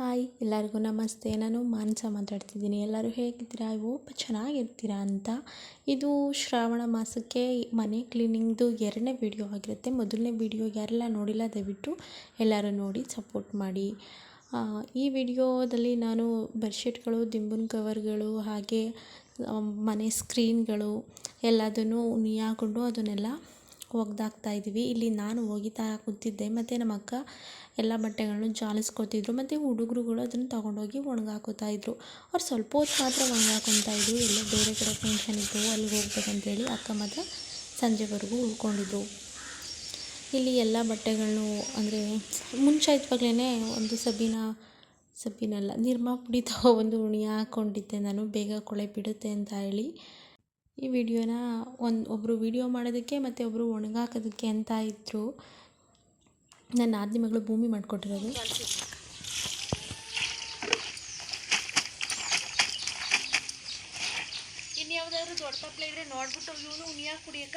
Hi, ಎಲ್ಲರಿಗೂ ನಮಸ್ತೆ. ನಾನು ಮಾನಸ ಮಾತಾಡ್ತಿದ್ದೀನಿ. ಎಲ್ಲರೂ ಹೇಗಿದ್ದೀರಾ? ಓಪ ಚೆನ್ನಾಗಿರ್ತೀರಾ ಅಂತ. ಇದು ಶ್ರಾವಣ ಮಾಸಕ್ಕೆ ಮನೆ ಕ್ಲೀನಿಂಗ್ದು ಎರಡನೇ ವಿಡಿಯೋ ಆಗಿರುತ್ತೆ. ಮೊದಲನೇ ವಿಡಿಯೋ ಯಾರೆಲ್ಲ ನೋಡಿಲ್ಲ, ದಯವಿಟ್ಟು ಎಲ್ಲರೂ ನೋಡಿ ಸಪೋರ್ಟ್ ಮಾಡಿ. ಈ ವಿಡಿಯೋದಲ್ಲಿ ನಾನು ಬೆಡ್ಶೀಟ್ಗಳು, ದಿಂಬುನ್ ಕವರ್ಗಳು, ಹಾಗೆ ಮನೆ ಸ್ಕ್ರೀನ್ಗಳು ಎಲ್ಲದನ್ನು ನಿ ಹಾಕ್ಕೊಂಡು ಅದನ್ನೆಲ್ಲ ಒಗ್ದಾಕ್ತಾ ಇದ್ದೀವಿ ಇಲ್ಲಿ ನಾನು ಒಗಿತಾ ಕೂತಿದ್ದೆ. ಮತ್ತು ನಮ್ಮ ಅಕ್ಕ ಎಲ್ಲ ಬಟ್ಟೆಗಳನ್ನು ಜಾಲಿಸ್ಕೊತಿದ್ರು. ಮತ್ತು ಹುಡುಗರುಗಳು ಅದನ್ನು ತೊಗೊಂಡೋಗಿ ಒಣಗಾಕೋತಾ ಇದ್ದರು ಅವ್ರು ಸ್ವಲ್ಪ ಹೊತ್ತು ಮಾತ್ರ ಒಣಗಾಕೊತಾ ಇದ್ದರು ಎಲ್ಲ ಬೇರೆ ಕಡೆ ಫಂಕ್ಷನ್ ಇತ್ತು. ಅಲ್ಲಿಗೆ ಹೋಗ್ಬೇಕಂತೇಳಿ ಅಕ್ಕ ಮಾತ್ರ ಸಂಜೆವರೆಗೂ ಉಳ್ಕೊಂಡಿದ್ರು. ಇಲ್ಲಿ ಎಲ್ಲ ಬಟ್ಟೆಗಳನ್ನು ಅಂದರೆ ಮುಂಚಿತವಾಗ್ಲೇ ಒಂದು ಸಬೀನ, ಸಬೀನಲ್ಲ, ನಿರ್ಮಾ ಪುಡಿ ತಗೊಬಂದು ಉಣಿ ಹಾಕ್ಕೊಂಡಿದ್ದೆ ನಾನು. ಬೇಗ ಕೊಳೆ ಬಿಡುತ್ತೆ ಅಂತ ಹೇಳಿ. ಈ ವಿಡಿಯೋನ ಒಂದು ಒಬ್ಬರು ವಿಡಿಯೋ ಮಾಡೋದಕ್ಕೆ ಮತ್ತು ಒಬ್ಬರು ಒಣಗಾಕೋದಕ್ಕೆ ಅಂತ ಇದ್ದರು ನನ್ನ ಆದ್ನಿ ಮಗಳು ಭೂಮಿ ಮಾಡಿಕೊಟ್ಟಿರೋದು. ಇನ್ಯಾವುದಾದ್ರು ದೊಡ್ಡ ತಪ್ಪಲೆ ಇದ್ರೆ ನೋಡ್ಬಿಟ್ಟು ಇವನು ಉನಿಯಾ ಕುಡಿಯಕ್ಕ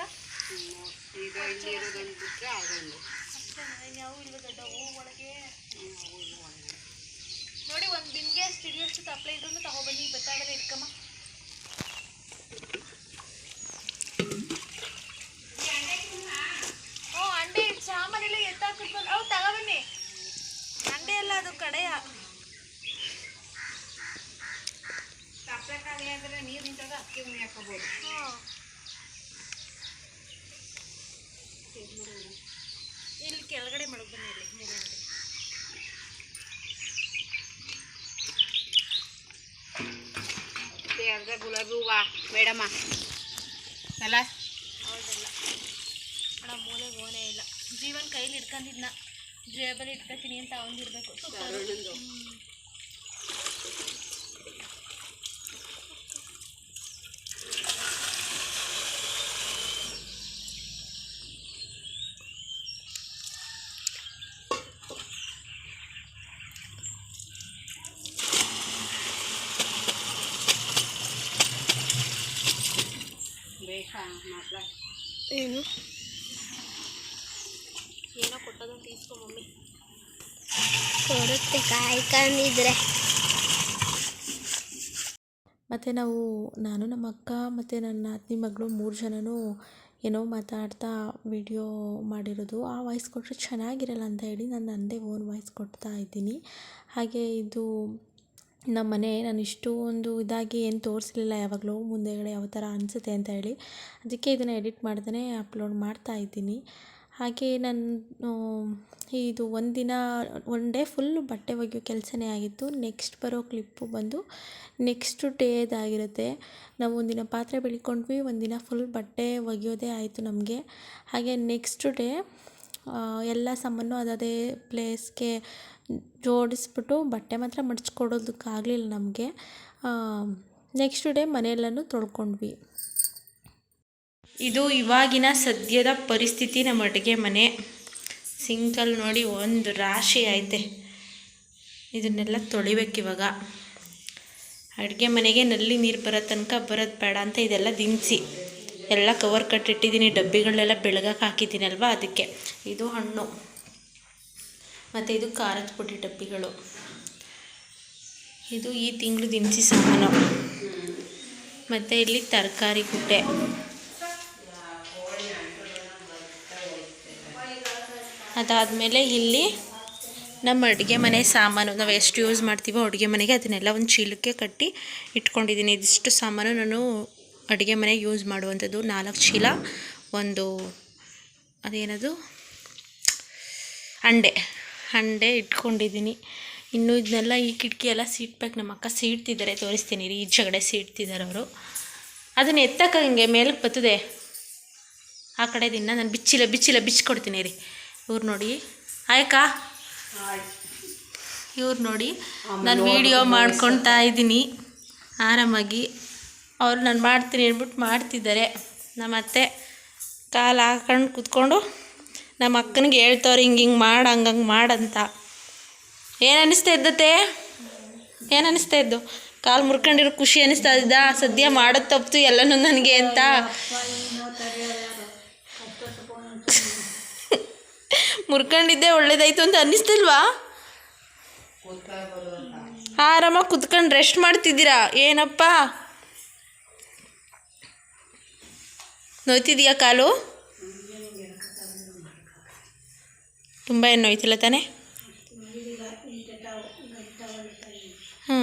ಈಗ ಇಲ್ಲಿ ಇರೋದೊಂದು ಬಿಟ್ಟರೆ ಅದೊಂದು ಯಾವ ಇಲ್ವ ದೊಡ್ಡವು ಒಳಗೆ? ನೋಡಿ ಒಂದು ದಿನಗೆ ಸಿಡಿಯಷ್ಟು ತಪ್ಪಲೆ ಇದ್ರೂ ತಗೊಬನ್ನಿ ಬತ್ತಾವೆಲ್ಲ ಇಟ್ಕಮ್ಮ ಹ್ಞೂ ಅಂಡೆ ಸಾಮಾನೆಲ್ಲ ಎತ್ತಾಕಿಟ್ಕೊಂಡು ಅವು ತಗೊಬನ್ನಿ ಅಂಡೆ ಎಲ್ಲ ಅದು ಕಡೆಯ ತಪ್ಪಕ್ಕಾಗಲಿ ಅಂದರೆ ನೀರು ನಿಂತಾಗ ಅಕ್ಕಿ ಉಣಿ ಹಾಕೋಬೋದು. ಇಲ್ಲಿ ಕೆಳಗಡೆ ಬನ್ನಿ ಇಲ್ಲಿ. ಅರ್ಧ ಗುಲಾಬಿ ಹೂವ. ಮೇಡಮ್ಮ ಅಲ್ಲ? ಹೌದಲ್ಲ. ಅಣ್ಣ, ಮೂಲೆ ಓನೇ ಇಲ್ಲ. ಜೀವನ್ ಕೈಲಿ ಇಟ್ಕೊಂಡಿದ್ನ ಜೇಬಲ್ಲಿ ಇಟ್ಕೊತೀನಿ ಅಂತ ಅವನಿರ್ಬೇಕು ಅರುಣಂದು ಬೇಕಾ ಮಕ್ಕಳ ಏನು ಏನೋ తీసుకో మమ్మీ ಕೊಡುತ್ತೆ ಕಾಯ್ಕೊಂಡಿದ್ರೆ. ಮತ್ತು ನಾವು ನಾನು ನಮ್ಮ ಅಕ್ಕ ಮತ್ತು ನನ್ನ ಅತ್ನಿ ಮಗಳು ಮೂರು ಜನನೂ ಏನೋ ಮಾತಾಡ್ತಾ ವಿಡಿಯೋ ಮಾಡಿರೋದು. ಆ ವಾಯ್ಸ್ ಕೊಟ್ಟರೆ ಚೆನ್ನಾಗಿರಲ್ಲ ಅಂತ ಹೇಳಿ ನಾನು ನನ್ನದೇ ಓನ್ ವಾಯ್ಸ್ ಕೊಡ್ತಾ ಇದ್ದೀನಿ. ಹಾಗೆ ಇದು ನಮ್ಮ ಮನೆ ನಾನು ಇಷ್ಟು ಒಂದು ಇದಾಗಿ ಏನು ತೋರಿಸಲಿಲ್ಲ ಯಾವಾಗಲೂ ಮುಂದೆಗಡೆ ಯಾವ ಥರ ಅನಿಸುತ್ತೆ ಅಂತ ಹೇಳಿ. ಅದಕ್ಕೆ ಇದನ್ನು ಎಡಿಟ್ ಮಾಡ್ದೇ ಅಪ್ಲೋಡ್ ಮಾಡ್ತಾ ಇದ್ದೀನಿ. ಹಾಗೆ ನಾನು ಇದು ಒಂದಿನ ಒನ್ ಡೇ ಫುಲ್ ಬಟ್ಟೆ ಒಗೆಯೋ ಕೆಲಸನೇ ಆಗಿತ್ತು. ನೆಕ್ಸ್ಟ್ ಬರೋ ಕ್ಲಿಪ್ಪು ಬಂದು ನೆಕ್ಸ್ಟ್ ಡೇದಾಗಿರುತ್ತೆ ನಾವು ಒಂದಿನ ಪಾತ್ರೆ ಬೆಳ್ಕೊಂಡ್ವಿ ಒಂದಿನ ಫುಲ್ ಬಟ್ಟೆ ಒಗೆಯೋದೇ ಆಯಿತು ನಮಗೆ. ಹಾಗೆ ನೆಕ್ಸ್ಟ್ ಡೇ ಎಲ್ಲ ಸಾಮಾನು ಅದೇ ಪ್ಲೇಸ್ಗೆ ಜೋಡಿಸ್ಬಿಟ್ಟು ಬಟ್ಟೆ ಮಾತ್ರ ಮಡ್ಚ್ಕೊಡೋದಕ್ಕಾಗಲಿಲ್ಲ ನಮಗೆ. ನೆಕ್ಸ್ಟ್ ಡೇ ಮನೆಯೆಲ್ಲನೂ ತೊಳ್ಕೊಂಡ್ವಿ. ಇದು ಇವಾಗಿನ ಸದ್ಯದ ಪರಿಸ್ಥಿತಿ ನಮ್ಮ ಅಡುಗೆ ಮನೆ. ಸಿಂಕಲ್ ನೋಡಿ ಒಂದು ರಾಶಿ ಐತೆ. ಇದನ್ನೆಲ್ಲ ತೊಳಿಬೇಕಿವಾಗ ಅಡುಗೆ ಮನೆಗೆ ನಲ್ಲಿ ನೀರು ಬರೋ ತನಕ ಬರೋದು ಬೇಡ ಅಂತ ಇದೆಲ್ಲ ದಿನಸಿ. ಎಲ್ಲ ಕವರ್ ಕಟ್ಟಿಟ್ಟಿದ್ದೀನಿ ಡಬ್ಬಿಗಳನ್ನೆಲ್ಲ ಬೆಳಗಕ್ಕೆ ಹಾಕಿದ್ದೀನಲ್ವ ಅದಕ್ಕೆ. ಇದು ಹಣ್ಣು. ಮತ್ತು ಇದು ಖಾರದ ಪುಡಿ ಡಬ್ಬಿಗಳು. ಇದು ಈ ತಿಂಗಳು ದಿನಸಿ ಸಾಮಾನು. ಮತ್ತು ಇಲ್ಲಿ ತರಕಾರಿ ಗುಡ್ಡೆ. ಅದಾದಮೇಲೆ ಇಲ್ಲಿ ನಮ್ಮ ಅಡುಗೆ ಮನೆ ಸಾಮಾನು, ನಾವು ಎಷ್ಟು ಯೂಸ್ ಮಾಡ್ತೀವೋ ಅಡುಗೆ ಮನೆಗೆ ಅದನ್ನೆಲ್ಲ ಒಂದು ಚೀಲಕ್ಕೆ ಕಟ್ಟಿ ಇಟ್ಕೊಂಡಿದ್ದೀನಿ ಇದಿಷ್ಟು ಸಾಮಾನು ನಾನು ಅಡುಗೆ ಮನೆಗೆ ಯೂಸ್ ಮಾಡುವಂಥದ್ದು. ನಾಲ್ಕು ಚೀಲ, ಒಂದು ಅದೇನದು? ಅಂಡೆ ಹಂಡೆ ಇಟ್ಕೊಂಡಿದ್ದೀನಿ ಇನ್ನು ಇದನ್ನೆಲ್ಲ ಈ ಕಿಟಕಿ ಎಲ್ಲ ಸೀಟ್ಬೇಕು. ನಮ್ಮ ಅಕ್ಕ ಸೀಡ್ತಿದ್ದಾರೆ ತೋರಿಸ್ತೀನಿ. ರೀ ಈಚೆಗಡೆ ಸೀಡ್ತಿದ್ದಾರೆ ಅವರು. ಅದನ್ನು ಎತ್ತಕ್ಕ ಹಿಂಗೆ ಮೇಲಕ್ಕೆ ಬರ್ತದೆ. ಆ ಕಡೆ ದಿನ ನಾನು ಬಿಚ್ಚಿಲ್ಲ ಬಿಚ್ಚಿಲ್ಲ ಬಿಚ್ಚಿಕೊಡ್ತೀನಿ ರೀ. ಇವ್ರು ನೋಡಿ ಆಯ್ಕಾ ಇವ್ರು ನೋಡಿ ನಾನು ವೀಡಿಯೋ ಮಾಡ್ಕೊಳ್ತಾ ಇದ್ದೀನಿ ಆರಾಮಾಗಿ ಅವ್ರು ನಾನು ಮಾಡ್ತೀನಿ ಅಂದ್ಬಿಟ್ಟು ಮಾಡ್ತಿದ್ದಾರೆ ನಮ್ಮ ಅತ್ತೆ ಕಾಲು ಹಾಕೊಂಡು ಕೂತ್ಕೊಂಡು ನಮ್ಮ ಅಕ್ಕನಿಗೆ ಹೇಳ್ತವ್ರು ಹಿಂಗೆ ಹಿಂಗೆ ಮಾಡು ಹಂಗಂಗೆ ಹಂಗೆ ಮಾಡಂತ ಏನು ಅನ್ನಿಸ್ತಾ ಇದ್ದತ್ತೆ ಏನು ಅನ್ನಿಸ್ತಾ ಇದ್ದು ಕಾಲು ಮುರ್ಕೊಂಡಿರೋ ಖುಷಿ ಅನ್ನಿಸ್ತಾ ಇದ್ದ ಸದ್ಯ ಮಾಡೋದು ತಪ್ಪಿತು ಎಲ್ಲನೂ ನನಗೆ ಅಂತ ಮುರ್ಕೊಂಡಿದ್ದೆ, ಒಳ್ಳೇದಾಯ್ತು ಅಂತ ಅನ್ನಿಸ್ತಿಲ್ವಾ? ಆರಾಮಾಗಿ ಕುತ್ಕೊಂಡು ರೆಸ್ಟ್ ಮಾಡ್ತಿದ್ದೀರಾ? ಏನಪ್ಪ? ನೋಯ್ತಿದೀಯ ಕಾಲು? ತುಂಬ ಏನು ನೋಯ್ತಿಲ್ಲ ತಾನೇ? ಹ್ಞೂ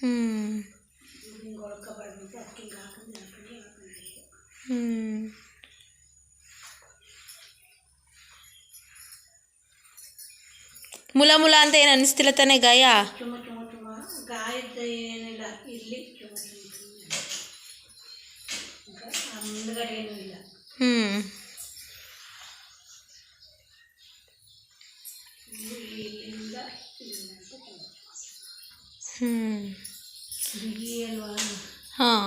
ಹ್ಞೂ ಮುಲ ಮುಲ ಅಂತ ಏನು ಅನಿಸ್ತಿಲ್ಲ ತಾನೇ ಗಾಯ? ಏನಿಲ್ಲ ಇಲ್ಲ ಹ್ಞೂ ಹ್ಞೂ ಬಿಗಿ ಅಲ್ವಾ ಹಾಂ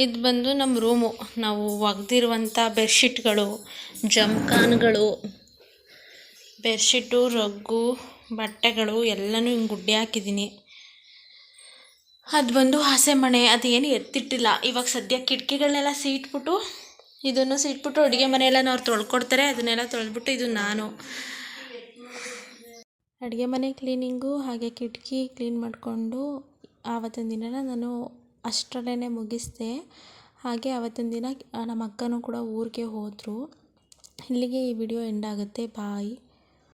ಇದು ಬಂದು ನಮ್ಮ ರೂಮು. ನಾವು ಒಗ್ದಿರುವಂಥ ಬೆಡ್ಶೀಟ್ಗಳು ಜಮ್ಖಾನ್ಗಳು ಬೆಡ್ಶೀಟು, ರಗ್ಗು, ಬಟ್ಟೆಗಳು ಎಲ್ಲನೂ ಹಿಂಗೆ ಗುಡ್ಡೆ ಹಾಕಿದ್ದೀನಿ. ಅದು ಬಂದು ಹಸೆ ಮಣೆ. ಏನು ಎತ್ತಿಟ್ಟಿಲ್ಲ. ಇವಾಗ ಸದ್ಯ ಕಿಟಕಿಗಳನ್ನೆಲ್ಲ ಸೀಟ್ಬಿಟ್ಟು, ಇದನ್ನು ಸೀಟ್ಬಿಟ್ಟು ಅಡುಗೆ ಮನೆಯೆಲ್ಲ ಅವ್ರು ತೊಳ್ಕೊಡ್ತಾರೆ. ಅದನ್ನೆಲ್ಲ ತೊಳೆದ್ಬಿಟ್ಟು ಇದು ನಾನು. ಅಡುಗೆ ಮನೆ ಕ್ಲೀನಿಂಗು ಹಾಗೆ ಕಿಟಕಿ ಕ್ಲೀನ್ ಮಾಡಿಕೊಂಡು, ಆವತ್ತಿನ ದಿನನ ನಾನು ಅಷ್ಟರಲ್ಲೇ ಮುಗಿಸಿದೆ. ಹಾಗೆ ಅವತ್ತಿನ ದಿನ ನಮ್ಮ ಅಕ್ಕನೂ ಕೂಡ ಊರಿಗೆ ಹೋದರು. ಇಲ್ಲಿಗೆ ಈ ವಿಡಿಯೋ ಎಂಡ್ ಆಗುತ್ತೆ. ಬಾಯ್.